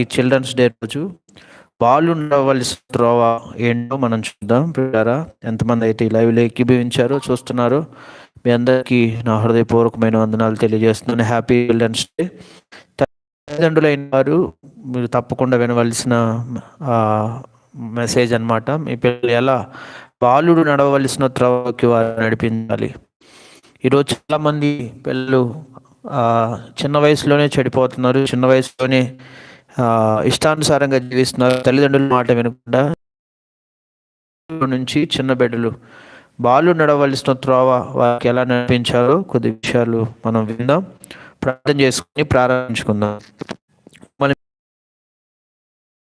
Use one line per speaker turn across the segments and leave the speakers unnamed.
ఈ children's day రోజు. వాళ్ళు ఉండవలసిన త్రోవ ఏంటో మనం చూద్దాం. పిల్లారా ఎంతమంది అయితే ఈ లైవ్లో ఎక్కిభవించారో చూస్తున్నారో మీ అందరికీ నా హృదయపూర్వకమైన వందనాలు తెలియజేస్తున్నాను. Happy children's day. తల్లిదండ్రులైన వారు మీరు తప్పకుండా వినవలసిన మెసేజ్ అనమాట మీ పిల్లలు ఎలా బాలుడు నడవలసిన త్రవకి వారు నడిపించాలి. ఈరోజు చాలామంది పిల్లలు చిన్న వయసులోనే చెడిపోతున్నారు. చిన్న వయసులోనే ఇష్టానుసారంగా జీవిస్తున్నారు. తల్లిదండ్రుల మాట వినకుండా నుంచి చిన్న బిడ్డలు. బాలు నడవలసిన త్రోవ వారికి ఎలా నడిపించాలో కొద్ది విషయాలు మనం విందాం. ప్రార్థన చేసుకుని ప్రారంభించుకుందాం. మన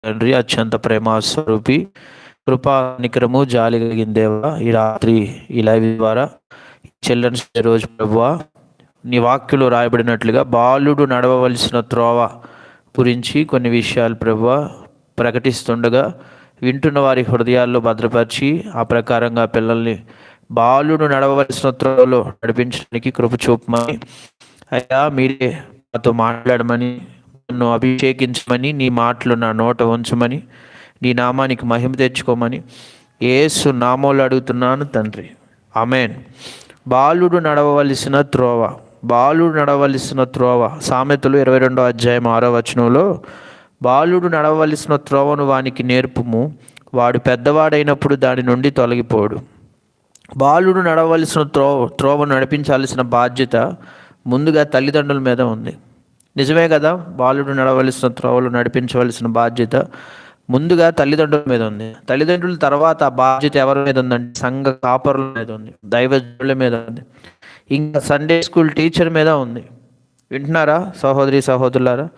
తండ్రి అత్యంత ప్రేమ స్వరూపి కృపా నికరము జాలి కలిగిన దేవ ఈ రాత్రి ఈ లైవ్ ద్వారా చిల్డ్రన్స్ రోజు ప్రభువా నీ వాక్యులు రాయబడినట్లుగా బాలుడు నడవవలసిన త్రోవ గురించి కొన్ని విషయాలు ప్రభు ప్రకటిస్తుండగా వింటున్న వారి హృదయాల్లో భద్రపరిచి ఆ ప్రకారంగా పిల్లల్ని బాలుడు నడవలసిన త్రోలో నడిపించడానికి కృప చూపమని అయ్యా మీరే నాతో మాట్లాడమని నన్ను అభిషేకించమని నీ మాటలు నా నోట ఉంచమని నీ నామానికి మహిమ తెచ్చుకోమని ఏసు నామోలు అడుగుతున్నాను తండ్రి. అమేన్ బాలుడు నడవవలసిన త్రోవ. బాలుడు నడవలసిన త్రోవ సామెతలు ఇరవై రెండో అధ్యాయం ఆరో వచనంలో బాలుడు నడవలసిన త్రోవను వానికి నేర్పుము వాడు పెద్దవాడైనప్పుడు దాని నుండి తొలగిపోడు. బాలుడు నడవలసిన త్రో త్రోవను నడిపించాల్సిన బాధ్యత ముందుగా తల్లిదండ్రుల మీద ఉంది. నిజమే కదా బాలుడు నడవలసిన త్రోవలు నడిపించవలసిన బాధ్యత ముందుగా తల్లిదండ్రుల మీద ఉంది. తల్లిదండ్రుల తర్వాత ఆ బాధ్యత ఎవరి మీద ఉందంటే సంఘ కాపరుల మీద ఉంది దైవజుల మీద ఉంది. ఇంకా సండే స్కూల్ టీచర్ మీద ఉంది. వింటున్నారా సహోదరి సహోదరులారా?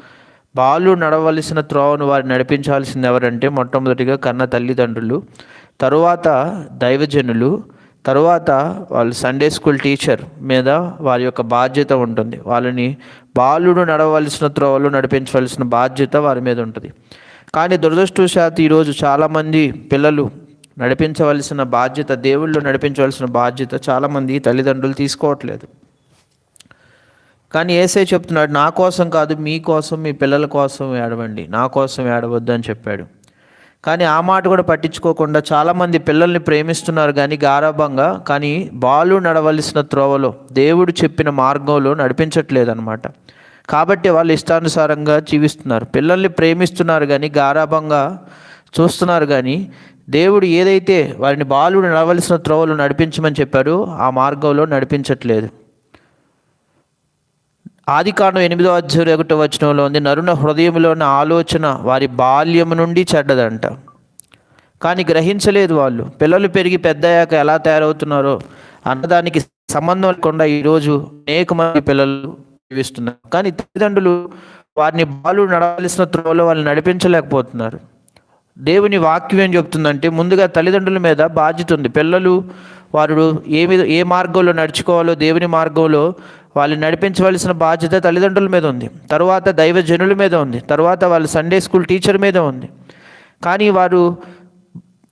బాలు నడవలసిన త్రోవను వారు నడిపించాల్సింది ఎవరంటే మొట్టమొదటిగా కన్న తల్లిదండ్రులు తరువాత దైవజనులు తరువాత వాళ్ళు సండే స్కూల్ టీచర్ మీద వారి యొక్క బాధ్యత ఉంటుంది. వాళ్ళని బాలుడు నడవలసిన త్రోవలు నడిపించవలసిన బాధ్యత వారి మీద ఉంటుంది. కానీ దురదృష్టవశాత్తు ఈరోజు చాలామంది పిల్లలు నడిపించవలసిన బాధ్యత దేవుళ్ళు నడిపించవలసిన బాధ్యత చాలామంది తల్లిదండ్రులు తీసుకోవట్లేదు. కానీ ఏసే చెప్తున్నాడు నా కోసం కాదు మీ కోసం మీ పిల్లల కోసం ఏడవండి నా కోసం ఏడవద్దు అని చెప్పాడు. కానీ ఆ మాట కూడా పట్టించుకోకుండా చాలామంది పిల్లల్ని ప్రేమిస్తున్నారు కానీ గారాభంగా కానీ బాలు నడవలసిన త్రోవలో దేవుడు చెప్పిన మార్గంలో నడిపించట్లేదు అనమాట కాబట్టి వాళ్ళు ఇష్టానుసారంగా జీవిస్తున్నారు. పిల్లల్ని ప్రేమిస్తున్నారు కానీ గారాభంగా చూస్తున్నారు కానీ దేవుడు ఏదైతే వారిని బాలుడు నడవలసిన త్రోవలు నడిపించమని చెప్పారో ఆ మార్గంలో నడిపించట్లేదు. ఆది కాండం ఎనిమిదో అధ్యాయ ఒకటో వచనంలో ఉంది నరుణ హృదయంలోని ఆలోచన వారి బాల్యము నుండి చెడ్డదంట. కానీ గ్రహించలేదు వాళ్ళు. పిల్లలు పెరిగి పెద్దయ్యాక ఎలా తయారవుతున్నారో అన్నదానికి సంబంధం లేకుండా ఈరోజు అనేక మంది పిల్లలు జీవిస్తున్నారు. కానీ తల్లిదండ్రులు వారిని బాలు నడవలసిన త్రోవలో వాళ్ళు నడిపించలేకపోతున్నారు. దేవుని వాక్యం ఏం చెప్తుందంటే ముందుగా తల్లిదండ్రుల మీద బాధ్యత ఉంది. పిల్లలు వారు ఏ మీద ఏ మార్గంలో నడుచుకోవాలో దేవుని మార్గంలో వాళ్ళు నడిపించవలసిన బాధ్యత తల్లిదండ్రుల మీద ఉంది. తర్వాత దైవజనుల మీద ఉంది. తర్వాత వాళ్ళ సండే స్కూల్ టీచర్ మీద ఉంది. కానీ వారు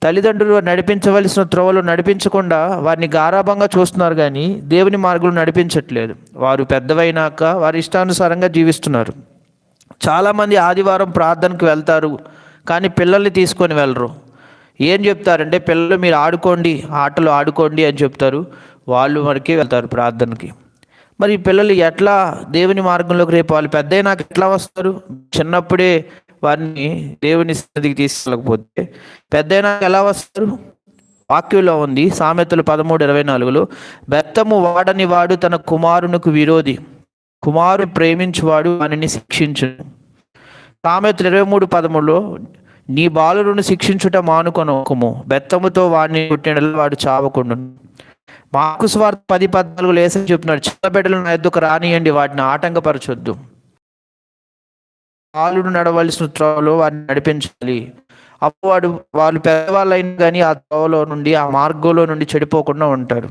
తల్లిదండ్రులు నడిపించవలసిన త్రోవలు నడిపించకుండా వారిని గారాభంగా చూస్తున్నారు కానీ దేవుని మార్గంలో నడిపించట్లేదు. వారు పెద్దవైనాక వారి ఇష్టానుసారంగా జీవిస్తున్నారు. చాలామంది ఆదివారం ప్రార్థనకు వెళ్తారు. కానీ పిల్లల్ని తీసుకొని వెళ్ళరు. ఏం చెప్తారంటే పిల్లలు మీరు ఆడుకోండి ఆటలు ఆడుకోండి అని చెప్తారు. వాళ్ళు మనకి వెళ్తారు ప్రార్థనకి. మరి పిల్లలు ఎట్లా దేవుని మార్గంలోకి రేపు వాళ్ళు పెద్ద నాకు ఎట్లా వస్తారు? చిన్నప్పుడే వారిని దేవుని స్థితికి తీసుకెళ్ళకపోతే పెద్ద ఎలా వస్తారు? వాక్యంలో ఉంది సామెతలు పదమూడు ఇరవై నాలుగులో బెత్తము వాడని వాడు తన కుమారునికి విరోధి. కుమారు ప్రేమించువాడు వానిని శిక్షించు సామెతలు ఇరవై మూడు పదమూడులో నీ బాలుడును శిక్షించుట మానుకొనొకము. బెత్తముతో వాడిని పుట్టినలో వాడు చావకుండు మాకు స్వార్థ పది పద్నాలుగు లేసని చెప్తున్నాడు చిన్నబిడ్డలు నా ఎద్దుకు రానియండి వాటిని ఆటంకపరచొద్దు. బాలుడు నడవలసిన త్రోవలో వారిని నడిపించాలి. అప్పుడు వాడు వాళ్ళు పెద్దవాళ్ళు అయినా కానీ ఆ త్రోవలో నుండి ఆ మార్గంలో నుండి చెడిపోకుండా ఉంటారు.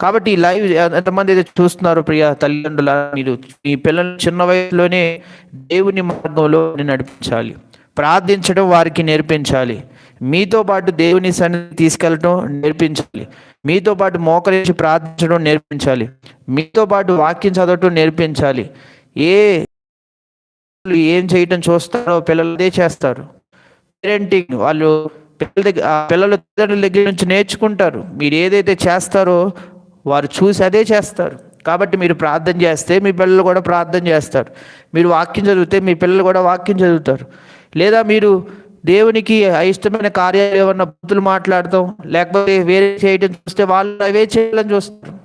కాబట్టి లైవ్ ఎంతమంది అయితే చూస్తున్నారు ప్రియ తల్లిదండ్రుల మీరు మీ పిల్లలు చిన్న వయసులోనే దేవుని మార్గంలో నడిపించాలి. ప్రార్థించడం వారికి నేర్పించాలి. మీతో పాటు దేవుని సన్నిధి తీసుకెళ్ళటం నేర్పించాలి. మీతో పాటు మోకరించి ప్రార్థించడం నేర్పించాలి. మీతో పాటు వాక్యం చదవటం నేర్పించాలి. ఏ ఏం చేయటం చూస్తారో పిల్లలు అదే చేస్తారు. పేరెంటింగ్ వాళ్ళు పిల్లల దగ్గర పిల్లల తల్లిదండ్రుల దగ్గర నుంచి నేర్చుకుంటారు. మీరు ఏదైతే చేస్తారో వారు చూసి అదే చేస్తారు. కాబట్టి మీరు ప్రార్థన చేస్తే మీ పిల్లలు కూడా ప్రార్థన చేస్తారు. మీరు వాక్యం చదివితే మీ పిల్లలు కూడా వాక్యం చదువుతారు. లేదా మీరు దేవునికి అయిష్టమైన కార్యాలు ఏమన్నా బుద్ధులు మాట్లాడతాం లేకపోతే వేరే చేయడం చూస్తే వాళ్ళు అవే చేయాలని చూస్తారు.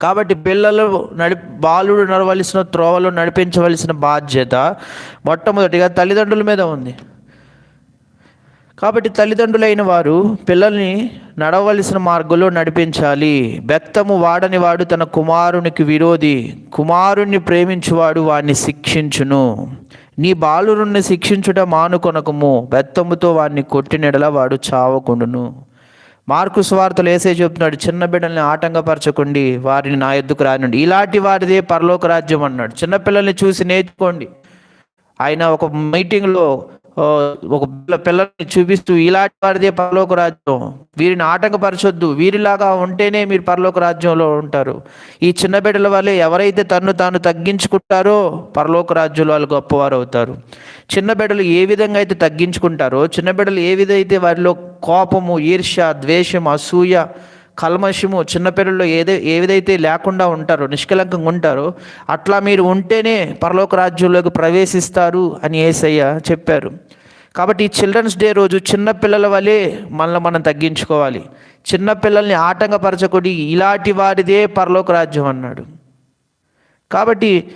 కాబట్టి పిల్లలు నడి బాలుడు నడవలసిన త్రోవలో నడిపించవలసిన బాధ్యత మొట్టమొదటిగా తల్లిదండ్రుల మీద ఉంది. కాబట్టి తల్లిదండ్రులైన వారు పిల్లల్ని నడవలసిన మార్గంలో నడిపించాలి. బెత్తము వాడని వాడు తన కుమారునికి విరోధి కుమారుణ్ణి ప్రేమించువాడు వాడిని శిక్షించును. నీ బాలురుణ్ణి శిక్షించుట మానుకొనకము. బెత్తముతో వాడిని కొట్టినెడల వాడు చావకుండును. మార్కు స్వార్థలు వేసే చెప్తున్నాడు చిన్న బిడ్డల్ని ఆటంకపరచకండి వారిని నా ఎద్దుకు రానండి ఇలాంటి వారిదే పరలోక రాజ్యం అన్నాడు చిన్నపిల్లల్ని చూసి నేర్చుకోండి. ఆయన ఒక మీటింగ్లో ఒక పిల్లల్ని చూపిస్తూ ఇలాంటి వారిదే పరలోక రాజ్యం. వీరిని ఆటంకపరచొద్దు. వీరిలాగా ఉంటేనే మీరు పరలోక రాజ్యంలో ఉంటారు. ఈ చిన్న బిడ్డల వల్లే ఎవరైతే తన్ను తాను తగ్గించుకుంటారో పరలోక రాజ్యంలో వాళ్ళు గొప్పవారు అవుతారు. చిన్న బిడ్డలు ఏ విధంగా అయితే తగ్గించుకుంటారో చిన్న బిడ్డలు ఏ విధైతే వారిలో కోపము ఈర్ష్య ద్వేషం అసూయ కల్మషము చిన్నపిల్లల్లో ఏదే ఏదైతే లేకుండా ఉంటారో నిష్కలంకంగా ఉంటారో అట్లా మీరు ఉంటేనే పరలోక రాజ్యంలోకి ప్రవేశిస్తారు అని ఏసయ్య చెప్పారు. కాబట్టి ఈ చిల్డ్రన్స్ డే రోజు చిన్నపిల్లల వలె మనల్ని మనం తగ్గించుకోవాలి. చిన్నపిల్లల్ని ఆటంకపరచకూడి ఇలాంటి వారిదే పరలోక రాజ్యం అన్నాడు. కాబట్టి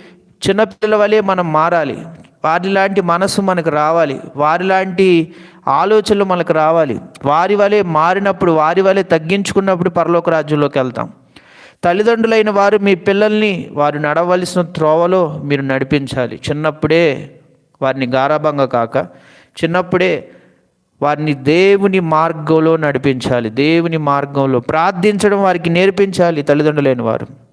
చిన్నపిల్లల వలె మనం మారాలి. వారిలాంటి మనసు మనకు రావాలి. వారిలాంటి ఆలోచనలు మనకు రావాలి. వారి వలె మారినప్పుడు వారి వలె తగ్గించుకున్నప్పుడు పరలోక రాజ్యంలోకి వెళ్తాం. తల్లిదండ్రులైన వారు మీ పిల్లల్ని వారు నడవలసిన త్రోవలో మీరు నడిపించాలి. చిన్నప్పుడే వారిని గారాభంగా కాక చిన్నప్పుడే వారిని దేవుని మార్గంలో నడిపించాలి. దేవుని మార్గంలో ప్రార్థించడం వారికి నేర్పించాలి తల్లిదండ్రులైన వారు.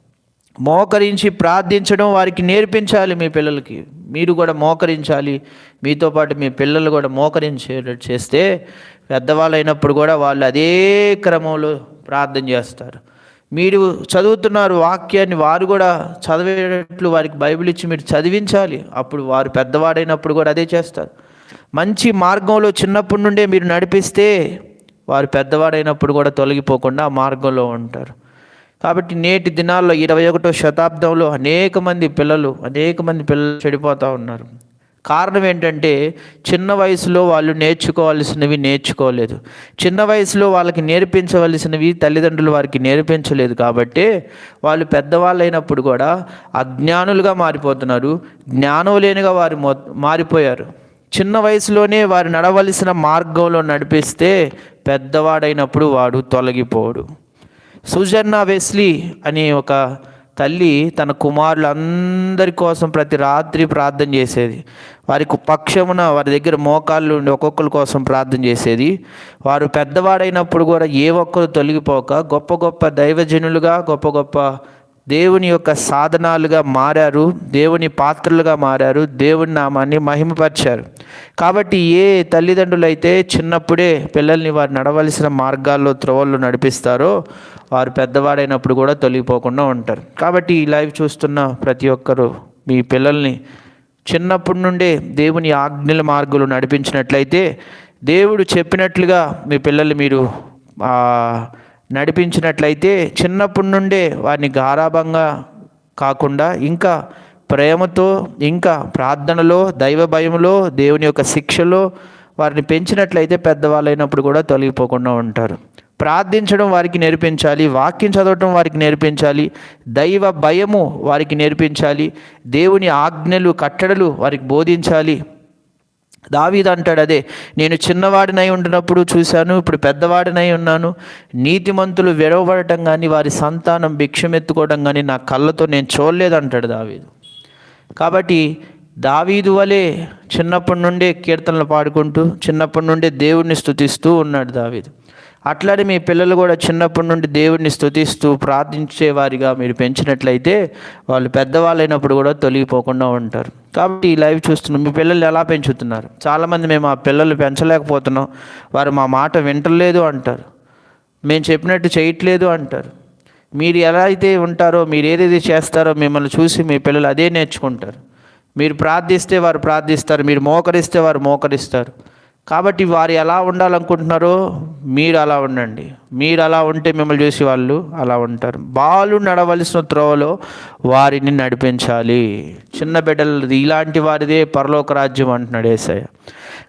మోకరించి ప్రార్థించడం వారికి నేర్పించాలి మీ పిల్లలకి. మీరు కూడా మోకరించాలి. మీతో పాటు మీ పిల్లలు కూడా మోకరించేటట్టు చేస్తే పెద్దవాళ్ళు అయినప్పుడు కూడా వాళ్ళు అదే క్రమంలో ప్రార్థన చేస్తారు. మీరు చదువుతున్నారు వాక్యాన్ని వారు కూడా చదివేటట్లు వారికి బైబిల్ ఇచ్చి మీరు చదివించాలి. అప్పుడు వారు పెద్దవాడైనప్పుడు కూడా అదే చేస్తారు. మంచి మార్గంలో చిన్నప్పటి నుండే మీరు నడిపిస్తే వారు పెద్దవాడైనప్పుడు కూడా తొలగిపోకుండా ఆ మార్గంలో ఉంటారు. కాబట్టి నేటి దినాల్లో ఇరవై ఒకటో శతాబ్దంలో అనేక మంది పిల్లలు అనేక మంది పిల్లలు చెడిపోతూ ఉన్నారు. కారణం ఏంటంటే చిన్న వయసులో వాళ్ళు నేర్చుకోవాల్సినవి నేర్చుకోలేదు. చిన్న వయసులో వాళ్ళకి నేర్పించవలసినవి తల్లిదండ్రులు వారికి నేర్పించలేదు కాబట్టి వాళ్ళు పెద్దవాళ్ళు అయినప్పుడు కూడా అజ్ఞానులుగా మారిపోతున్నారు జ్ఞానం లేనిగా వారు మొ మారిపోయారు. చిన్న వయసులోనే వారు నడవలసిన మార్గంలో నడిపిస్తే పెద్దవాడైనప్పుడు వాడు తొలగిపోడు. సుజన్న వెస్లీ అనే ఒక తల్లి తన కుమారులందరి కోసం ప్రతి రాత్రి ప్రార్థన చేసేది. వారికి పక్షమున వారి దగ్గర మోకాళ్ళు ఉండి ఒక్కొక్కరి కోసం ప్రార్థన చేసేది. వారు పెద్దవాడైనప్పుడు కూడా ఏ ఒక్కరు తొలగిపోక గొప్ప గొప్ప దైవజనులుగా గొప్ప గొప్ప దేవుని యొక్క సాధనాలుగా మారారు దేవుని పాత్రలుగా మారారు దేవుని నామాన్ని మహిమపరిచారు. కాబట్టి ఏ తల్లిదండ్రులు అయితే చిన్నప్పుడే పిల్లల్ని వారు నడవలసిన మార్గాల్లో త్రోవల్లో నడిపిస్తారో వారు పెద్దవాడైనప్పుడు కూడా తొలగిపోకుండా ఉంటారు. కాబట్టి ఈ లైవ్ చూస్తున్న ప్రతి ఒక్కరూ మీ పిల్లల్ని చిన్నప్పటి నుండే దేవుని ఆజ్ఞల మార్గులు నడిపించినట్లయితే దేవుడు చెప్పినట్లుగా మీ పిల్లలు మీరు నడిపించినట్లయితే చిన్నప్పటి నుండే వారిని గారాభంగా కాకుండా ఇంకా ప్రేమతో ఇంకా ప్రార్థనలో దైవ భయంలో దేవుని యొక్క శిక్షలో వారిని పెంచినట్లయితే పెద్దవాళ్ళైనప్పుడు కూడా తొలగిపోకుండా ఉంటారు. ప్రార్థించడం వారికి నేర్పించాలి వాక్యం చదవటం వారికి నేర్పించాలి దైవ భయము వారికి నేర్పించాలి దేవుని ఆజ్ఞలు కట్టడలు వారికి బోధించాలి దావీద్ అంటాడు అదే నేను చిన్నవాడినై ఉండినప్పుడు చూశాను ఇప్పుడు పెద్దవాడినై ఉన్నాను. నీతిమంతులు విడవబడటం కానీ వారి సంతానం భిక్షమెత్తుకోవడం కానీ నా కళ్ళతో నేను చూడలేదు అంటాడు దావీదు. కాబట్టి దావీదు వలె చిన్నప్పటి నుండే కీర్తనలు పాడుకుంటూ చిన్నప్పటి నుండే దేవుడిని స్థుతిస్తూ ఉన్నాడు దావీదు. అట్లానే మీ పిల్లలు కూడా చిన్నప్పటి నుండి దేవుడిని స్థుతిస్తూ ప్రార్థించేవారిగా మీరు పెంచినట్లయితే వాళ్ళు పెద్దవాళ్ళైనప్పుడు కూడా తొలగిపోకుండా ఉంటారు. కాబట్టి ఈ లైవ్ చూస్తున్నాం. మీ పిల్లలు ఎలా పెంచుతున్నారు? చాలామంది మేము ఆ పిల్లలు పెంచలేకపోతున్నాం. వారు మా మాట వింటలేదు అంటారు. మేము చెప్పినట్టు చేయట్లేదు అంటారు. మీరు ఎలా అయితే ఉంటారో మీరు ఏదైతే చేస్తారో మిమ్మల్ని చూసి మీ పిల్లలు అదే నేర్చుకుంటారు. మీరు ప్రార్థిస్తే వారు ప్రార్థిస్తారు. మీరు మోకరిస్తే వారు మోకరిస్తారు. కాబట్టి వారు ఎలా ఉండాలనుకుంటున్నారో మీరు అలా ఉండండి. మీరు అలా ఉంటే మిమ్మల్ని చూసి వాళ్ళు అలా ఉంటారు. బాలు నడవలసిన త్రోవలో వారిని నడిపించాలి. చిన్న బిడ్డలు ఇలాంటి వారిదే పరలోక రాజ్యం అంటున్నాడు ఏసయ్య.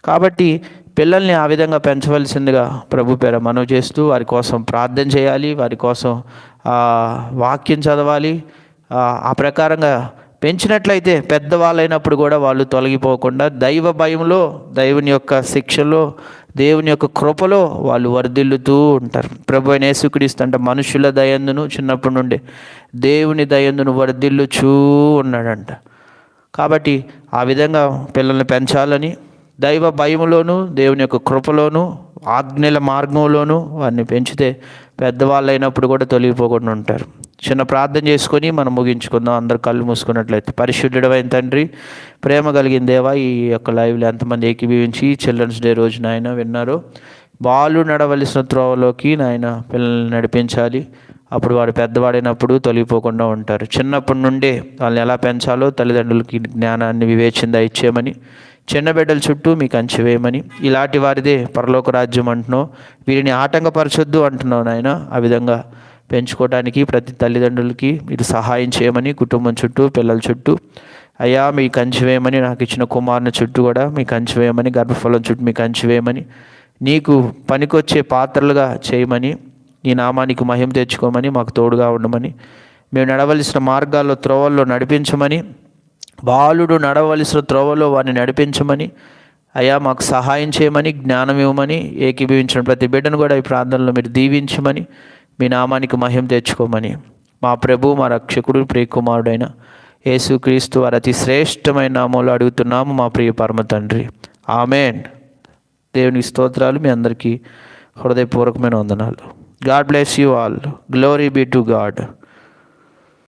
కాబట్టి పిల్లల్ని ఆ విధంగా పెంచవలసిందిగా ప్రభు పేర మనవి చేస్తూ వారి కోసం ప్రార్థన చేయాలి. వారి కోసం వాక్యం చదవాలి. ఆ ప్రకారంగా పెంచినట్లయితే పెద్దవాళ్ళైనప్పుడు కూడా వాళ్ళు తొలగిపోకుండా దైవ భయంలో దైవుని యొక్క శిక్షలో దేవుని యొక్క కృపలో వాళ్ళు వర్ధిల్లుతూ ఉంటారు. ప్రభు అయిన యేసుక్రీస్తు మనుషుల దయందును చిన్నప్పటి నుండి దేవుని దయందును వర్ధిల్లుచూ ఉన్నాడంట. కాబట్టి ఆ విధంగా పిల్లల్ని పెంచాలని దైవ భయములోను దేవుని యొక్క కృపలోను ఆజ్ఞల మార్గంలోను వారిని పెంచితే పెద్దవాళ్ళు అయినప్పుడు కూడా తొలగిపోకుండా ఉంటారు. చిన్న ప్రార్థన చేసుకొని మనం ముగించుకుందాం. అందరు కళ్ళు మూసుకున్నట్లయితే. పరిశుద్ధుడమైన తండ్రి ప్రేమ కలిగిన దేవా ఈ యొక్క లైవ్లో ఎంతమంది ఏకీభవించి చిల్డ్రన్స్ డే రోజు నాయన విన్నారో బాలు నడవలసిన త్రోవలోకి నాయన పిల్లల్ని నడిపించాలి. అప్పుడు వాడు పెద్దవాడైనప్పుడు తొలగిపోకుండా ఉంటారు. చిన్నప్పటి నుండే వాళ్ళని ఎలా పెంచాలో తల్లిదండ్రులకి జ్ఞానాన్ని వివేచిందా ఇచ్చేయమని చిన్న బిడ్డల చుట్టూ మీకు అంచి వేయమని. ఇలాంటి వారిదే పరలోక రాజ్యం అంటున్నావు. వీరిని ఆటంకపరచొద్దు అంటున్నావు నాయన. ఆ విధంగా పెంచుకోవడానికి ప్రతి తల్లిదండ్రులకి మీరు సహాయం చేయమని కుటుంబం చుట్టూ పిల్లల చుట్టూ. అయ్యా మీ కంచి వేయమని నాకు ఇచ్చిన కుమారుని చుట్టూ కూడా మీ కంచి వేయమని గర్భఫలం చుట్టూ మీ కంచి వేయమని నీకు పనికొచ్చే పాత్రలుగా చేయమని నీ నామానికి మహిమ తెచ్చుకోమని మాకు తోడుగా ఉండమని మేము నడవలసిన మార్గాల్లో త్రోవల్లో నడిపించమని బాలుడు నడవలసిన త్రోవలో వారిని నడిపించమని అయ్యా మాకు సహాయం చేయమని జ్ఞానం ఇవ్వమని ఏకీభవించిన ప్రతి బిడ్డను కూడా ఈ ప్రాంతంలో మీరు దీవించమని మీ నామానికి మహిమ తెచ్చుకోమని మా ప్రభు మా రక్షకుడు ప్రియకుమారుడైన యేసుక్రీస్తు వారి అతి శ్రేష్టమైన నామంలో అడుగుతున్నాము మా ప్రియ పరమ తండ్రి. ఆమెన్. దేవునికి స్తోత్రాలు మీ అందరికీ హృదయపూర్వకమైన వందనాలు. God bless you all. Glory be to God.